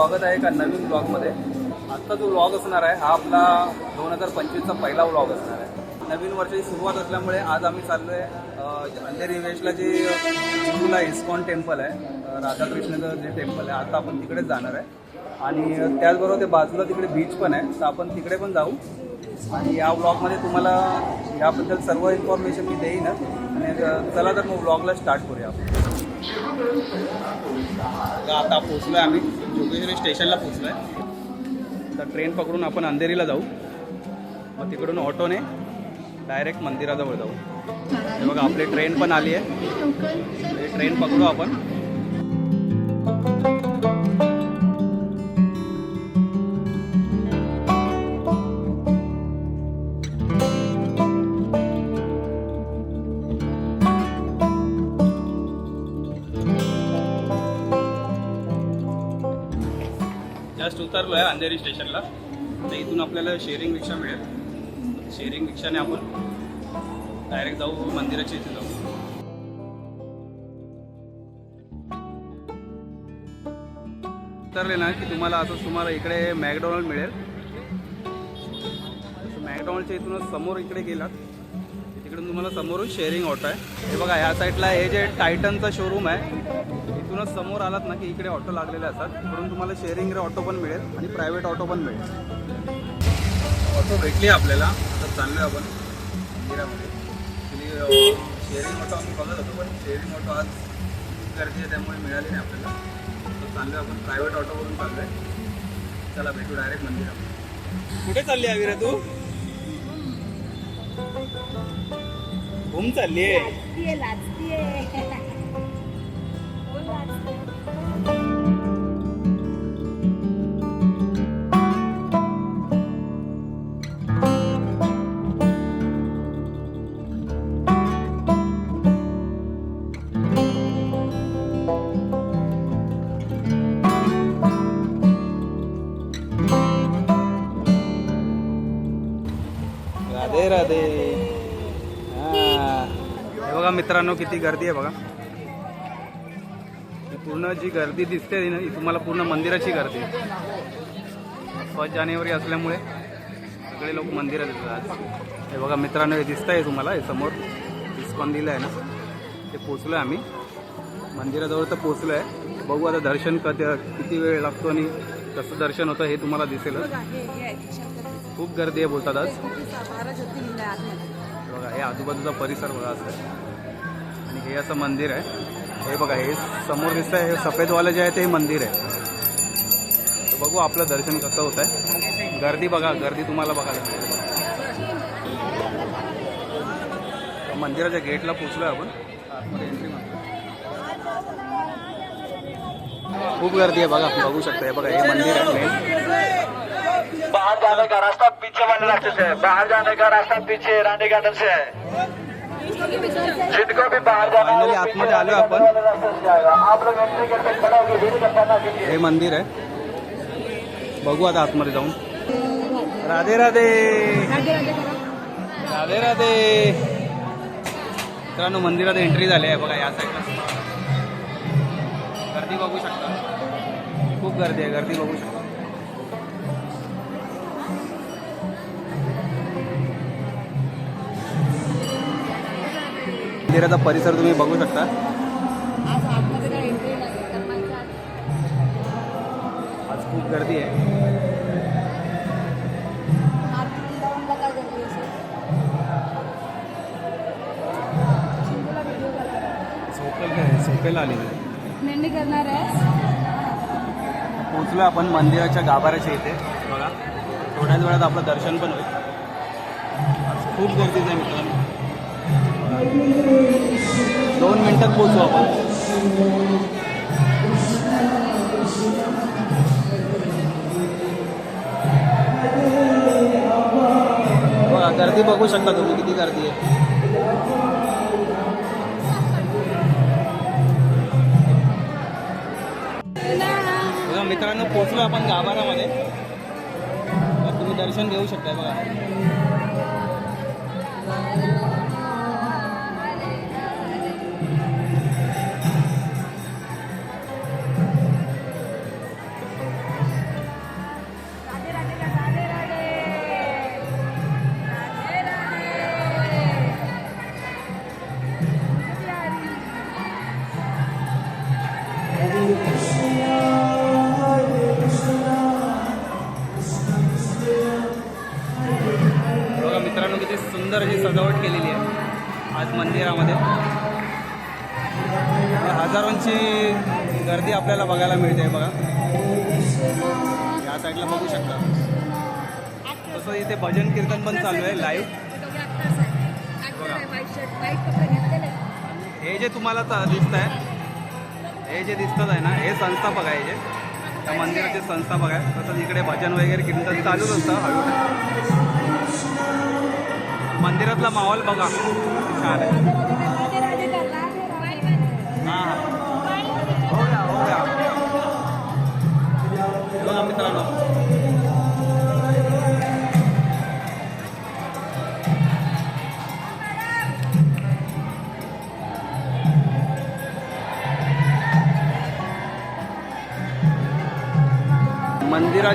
स्वागत आहे एका नवीन ब्लॉगमध्ये. आत्ता जो ब्लॉग असणार आहे हा आपला दोन हजार पंचवीसचा पहिला ब्लॉग असणार आहे. नवीन वर्षाची सुरुवात असल्यामुळे आज आम्ही चाललो आहे अंधेरी वेशला जे चिंचूला इस्कॉन टेम्पल आहे राधाकृष्णाचं जे टेम्पल आहे आता आपण तिकडेच जाणार आहे. आणि त्याचबरोबर ते बाजूला तिकडे बीच पण आहे तर आपण तिकडे पण जाऊ. आणि या ब्लॉगमध्ये तुम्हाला याबद्दल सर्व इन्फॉर्मेशन मी देईनच आणि चला तर मग ब्लॉगला स्टार्ट करूया आपण. आता पोचलो आहे आम्ही. जोगेश्वरी स्टेशनला पोचलो आहे तर ट्रेन पकडून आपण अंधेरीला जाऊ. मग तिकडून ऑटोने डायरेक्ट मंदिराजवळ जाऊ. हे बघा आपली ट्रेन पण आली आहे. ट्रेन पकडू आपण. उतरलो आहे अंधेरी स्टेशनला. तर इथून आपल्याला शेअरिंग रिक्षा मिळेल. शेअरिंग रिक्षाने आपण डायरेक्ट जाऊ मंदिराच्या इथे जाऊ. उतरले ना की तुम्हाला असं तुम्हाला इकडे मॅकडॉनल्ड मिळेल. मॅकडॉनल्डच्या इथूनच समोर इकडे गेलात. तिकडून तुम्हाला समोरून शेअरिंग ऑटो आहे. हे बघा ह्या साईडला हे जे टायटनचा शोरूम आहे इथूनच समोर आलात ना की इकडे ऑटो लागलेले असतात. म्हणून तुम्हाला शेअरिंग ऑटो पण मिळेल आणि प्रायव्हेट ऑटो पण मिळेल. ऑटो भेटली आपल्याला. आता चाललोय आपण. मंदिरामध्ये ॲक्च्युली शेअरिंग ऑटो आम्ही बघत होतो पण शेअरिंग ऑटो आज गर्दी आहे त्यामुळे मिळाली नाही आपल्याला. तर चाललोय आपण. प्रायव्हेट ऑटोवरून चाललोय. चला भेटू डायरेक्ट मंदिरात. कुठे चालली आहे विरा तू? घुम चालली आहे. मित्रांनो किती गर्दी आहे बघा पूर्ण जी गर्दी दिसते ना ही तुम्हाला पूर्ण मंदिराची गर्दी आहे. फर्स्ट जानेवारी असल्यामुळे सगळे लोक मंदिरात येतात आज हे बघा मित्रांनो हे दिसतं आहे तुम्हाला हे समोर इस्कॉन दिलं आहे ना ते पोचलो आहे आम्ही मंदिराजवळ तर पोचलो आहे बघू आता दर्शन कधी किती वेळ लागतो आणि कसं दर्शन होतं हे तुम्हाला शंकरजीचं. खूप गर्दी आहे बोलतात आज. बघा हे आजूबाजूचा परिसर बघा असं. आणि हे असं मंदिर आहे. हे बघा हे समोर दिसतं आहे हे सफेदवालं जे आहे ते मंदिर आहे. तर बघू आपलं दर्शन कसं होत आहे गर्दी बघा गर्दी तुम्हाला बघायला मिळेल. मंदिराच्या गेटला पोचलो आपण. आतमध्ये एंट्री खूप गर्दी आहे बघा बघू शकता. हे बघा हे मंदिर आहे मेन बाहर जाने का रास्ता पीछे वाले रास्ते से बाहर जाने का रास्ता पीछे रानी गार्डन से है है फायनली आतमध्ये आलो आपण. हे मंदिर आहे. बघू आता आतमध्ये जाऊन. राधे राधे. राधे राधे. मित्रांनो मंदिरात एंट्री झाली आहे बघा या साईडला गर्दी बघू शकता. खूप गर्दी आहे गर्दी बघू शकता. मंदिराचा परिसर तुम्ही बघू शकता. आज खूप गर्दी आहे. झोपेल मेंढी करणार पोचलो आपण मंदिराच्या गाभाऱ्याच्या इथे. बघा. थोड्याच वेळात आपलं दर्शन पण होईल. आज खूप गर्दीचं आहे मित्रांनो. दोन मिनटात पोचू आपण. गर्दी बघू शकता तुम्ही किती गर्दी आहे. मित्रांनो पोचलो आपण गाभारामध्ये तुम्ही दर्शन घेऊ शकता बघा. बघायला मिळते बघा. या साईडला बघू शकता. तसं इथे भजन कीर्तन पण चालू आहे लाईव्ह हे जे तुम्हाला दिसत आहे हे जे दिसतंच आहे ना हे संस्थापक आहे जे. त्या मंदिराचे संस्थापक आहे तसंच इकडे भजन वगैरे कीर्तन चालूच असतं. हळू मंदिरातला माहोल बघा. छान आहे.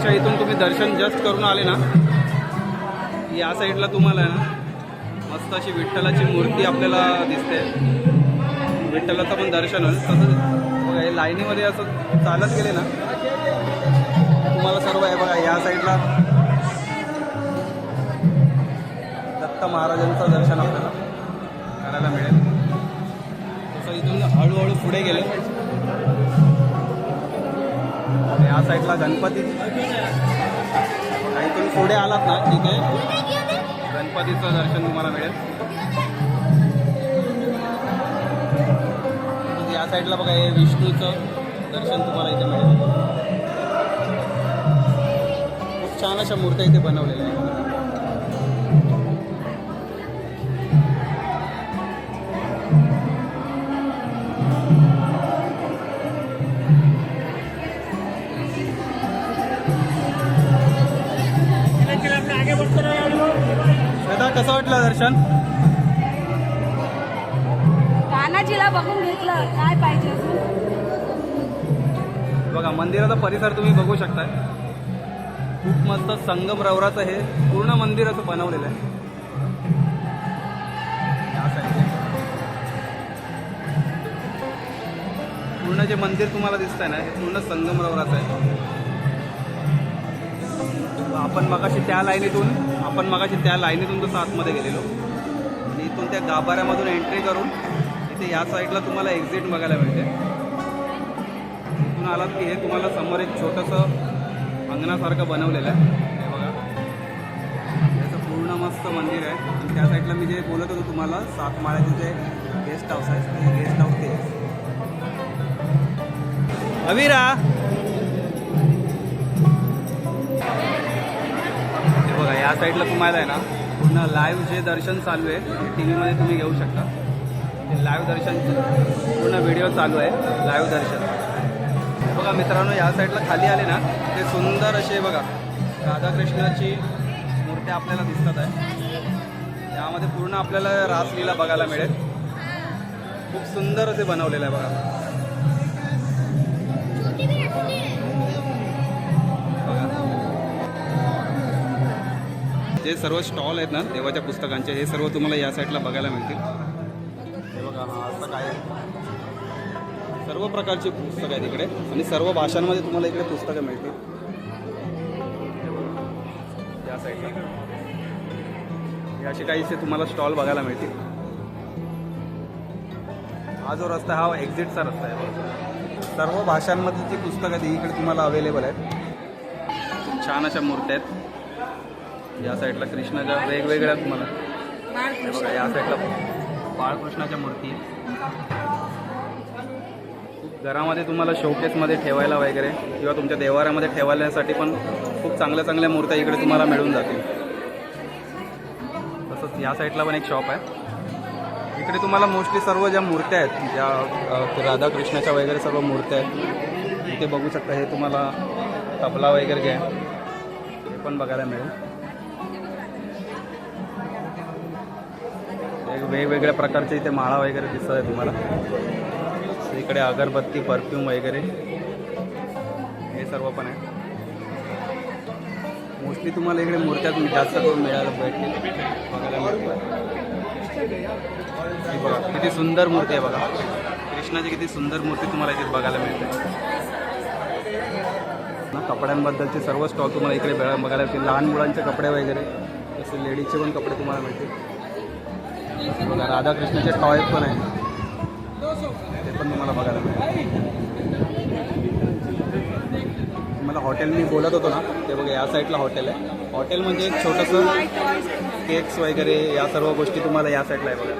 मंदिराच्या इथून तुम्ही दर्शन जस्ट करून आले ना या साईडला तुम्हाला ना मस्त अशी विठ्ठलाची मूर्ती आपल्याला दिसते. विठ्ठलाचं पण दर्शन होईल. तसंच बघा हे लाईनीमध्ये असं चालत गेले ना तुम्हाला सर्व आहे बघा या साईडला दत्त महाराजांचं दर्शन आपल्याला करायला मिळेल. तसं इथून हळूहळू पुढे गेले. या साईडला गणपती. इथून पुढे आलात ना? तिथे गणपतीचं दर्शन तुम्हाला मिळेल. म्हणजे या साईडला बघा हे विष्णूचं दर्शन तुम्हाला इथे मिळेल. खूप छान अशा मूर्त्या इथे बनवलेल्या आहेत. कसं वाटलं दर्शन तानाजीला बघून घेतलं काय पाहिजे? बघा मंदिराचा परिसर तुम्ही बघू शकताय खूप मस्त संगम रवराचं हे पूर्ण मंदिर असं बनवलेलं आहे. पूर्ण जे मंदिर तुम्हाला दिसतंय ना हे पूर्ण संगम रवराचं आहे आपण मगाशी त्या लाईनीतून आपण मगाशी त्या लाईनीतून जसं आतमध्ये गेलेलो. आणि इथून त्या गाभाऱ्यामधून एंट्री करून इथे या साईडला तुम्हाला एक्झिट बघायला मिळते. इथून आलात की हे तुम्हाला समोर एक छोटंसं अंगणासारखं बनवलेलं आहे. हे बघा. त्याचं पूर्ण मस्त मंदिर आहे. आणि त्या साईडला मी जे बोलत होतो तुम्हाला सातमाळ्याचे जे गेस्ट हाऊस आहे ते गेस्ट हाऊस ते. आहे. अविरा! या साईडला तुम्हाला आहे ना पूर्ण लाईव्ह जे दर्शन चालू आहे टी व्हीमध्ये तुम्ही घेऊ शकता. ते लाईव्ह दर्शन पूर्ण व्हिडिओ चालू आहे लाईव्ह दर्शन. बघा मित्रांनो या साईडला खाली आले ना ते सुंदर असे बघा राधाकृष्णाची मूर्त्या आपल्याला दिसतात आहे. यामध्ये पूर्ण आपल्याला रासलीला बघायला मिळेल. खूप सुंदर असे बनवलेलं आहे बघा. जे सर्व स्टॉल आहेत ना देवाच्या पुस्तकांचे हे सर्व तुम्हाला या साईडला बघायला मिळतील. हे बघा हा असं काय सर्व प्रकारची पुस्तकं आहेत इकडे. आणि सर्व भाषांमध्ये तुम्हाला इकडे पुस्तकं मिळतील. या साईडला हे असे काहीसे तुम्हाला स्टॉल बघायला मिळतील. हा जो रस्ता हा एक्झिटचा रस्ता आहे. सर्व भाषांमध्ये जी पुस्तकं आहेत इकडे तुम्हाला अवेलेबल आहेत. छान अशा मूर्त्या आहेत. या साईडला कृष्णाच्या वेगवेगळ्या तुम्हाला. हे बघा या साईडला बाळकृष्णाच्या मूर्ती. घरामध्ये तुम्हाला शोकेसमध्ये ठेवायला वगैरे किंवा तुमच्या देवाऱ्यामध्ये ठेवण्यासाठी पण खूप चांगल्या चांगल्या मूर्त्या इकडे तुम्हाला मिळून जातील. तसंच या साईडला पण एक शॉप आहे. इकडे तुम्हाला मोस्टली सर्व ज्या मूर्त्या आहेत ज्या राधाकृष्णाच्या वगैरे सर्व मूर्त्या आहेत इथे बघू शकता हे तुम्हाला तबला वगैरे घ्या. ते हे पण बघायला मिळेल. वेगवेगळ्या प्रकारचे इथे माळा वगैरे दिसत आहे तुम्हाला. इकडे अगरबत्ती परफ्यूम वगैरे. हे सर्व पण आहे. मोस्टली तुम्हाला इकडे मूर्त्या जास्त करून मिळायला भेटतील. बघायला मिळतील. बघा किती सुंदर मूर्ती आहे बघा. कृष्णाची किती सुंदर मूर्ती तुम्हाला इथे बघायला मिळते. ना कपड्यांबद्दलचे सर्व स्टॉक तुम्हाला इकडे बघायला मिळतील. लहान मुलांचे कपडे वगैरे तसे लेडीजचे पण कपडे तुम्हाला मिळतील. बघा राधाकृष्णाचे टॉय पण आहे ते पण तुम्हाला बघायला मिळेल. मला हॉटेल मी बोलत होतो ना ते बघा या साईडला हॉटेल आहे. हॉटेल म्हणजे एक छोटंसं केक्स वगैरे या सर्व गोष्टी तुम्हाला या साईडला आहे बघा.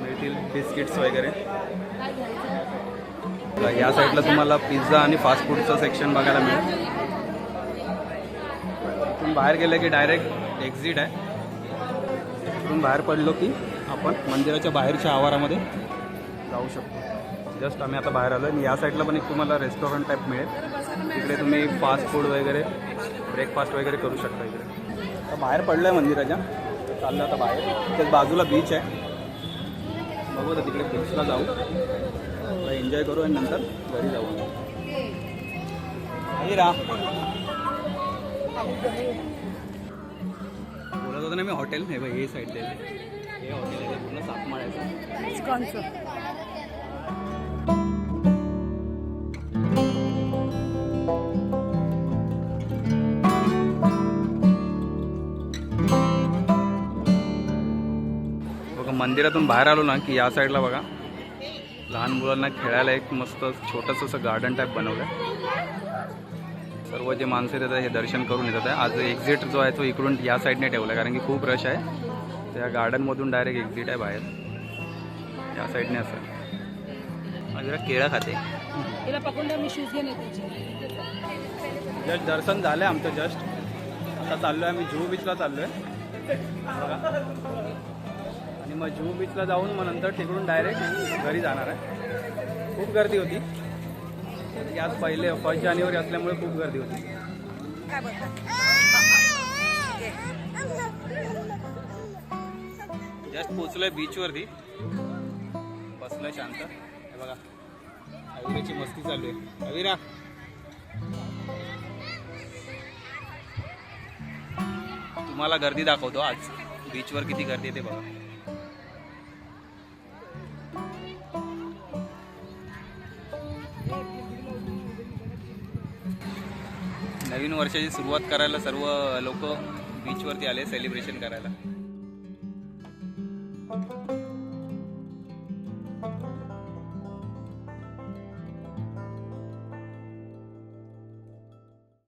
मिळतील बिस्किट्स वगैरे. बघा, या साईडला तुम्हाला पिझ्झा आणि फास्ट फूडचं सेक्शन बघायला मिळेल. इथून बाहेर गेलं की डायरेक्ट एक्झिट आहे. इथून बाहेर पडलो की आपण मंदिराच्या बाहेरच्या आवारामध्ये जाऊ शकतो. जस्ट आम्ही आता बाहेर आलो आणि या साईडला पण एक तुम्हाला रेस्टॉरंट टाईप मिळेल. तिकडे तुम्ही फास्ट फूड वगैरे ब्रेकफास्ट वगैरे करू शकता इकडे. आता बाहेर पडलं आहे मंदिराच्या चाललं आता बाहेर. त्याच बाजूला बीच आहे. बघू आता तिकडे बीचला जाऊ. एन्जॉय करू आणि नंतर घरी जाऊ आई रा बोलत होतो ना मी हॉटेल हे बघ हे साईड हे हॉटेल आहे ते पूर्ण सातमाळ्याचं बघा मंदिरातून बाहेर आलो ना की या साईडला बघा. लहान मुलांना खेळायला एक मस्त छोटंसं असं गार्डन टाईप बनवलं आहे सर्व जे माणसं येतात हे दर्शन करून येतात. आहे आज एक्झिट जो आहे तो इकडून या साईडने ठेवला आहे कारण की खूप रश आहे. त्या गार्डनमधून डायरेक्ट एक्झिट आहे बाहेर. या साईडने असं. जरा केळं खाते. तिला पकडून मी शूज घेऊन येते जस्ट दर्शन झालं आहे आमचं जस्ट आता चाललो आहे आम्ही जुहू बीचला चाललो आहे बघा. आणि मग जुहू बीचला जाऊन मग नंतर तिकडून डायरेक्ट घरी जाणार आहे. खूप गर्दी होती. आज पहिले फर्स्ट जानेवारी असल्यामुळे खूप गर्दी होती. जस्ट पोचलोय बीचवरती बसलोय शांत. हे बघा. अविराची मस्ती चालू आहे. अविरा. तुम्हाला गर्दी दाखवतो आज. बीचवर किती गर्दी येते बघा. नवीन वर्षाची सुरुवात करायला सर्व लोक बीचवरती आले सेलिब्रेशन करायला.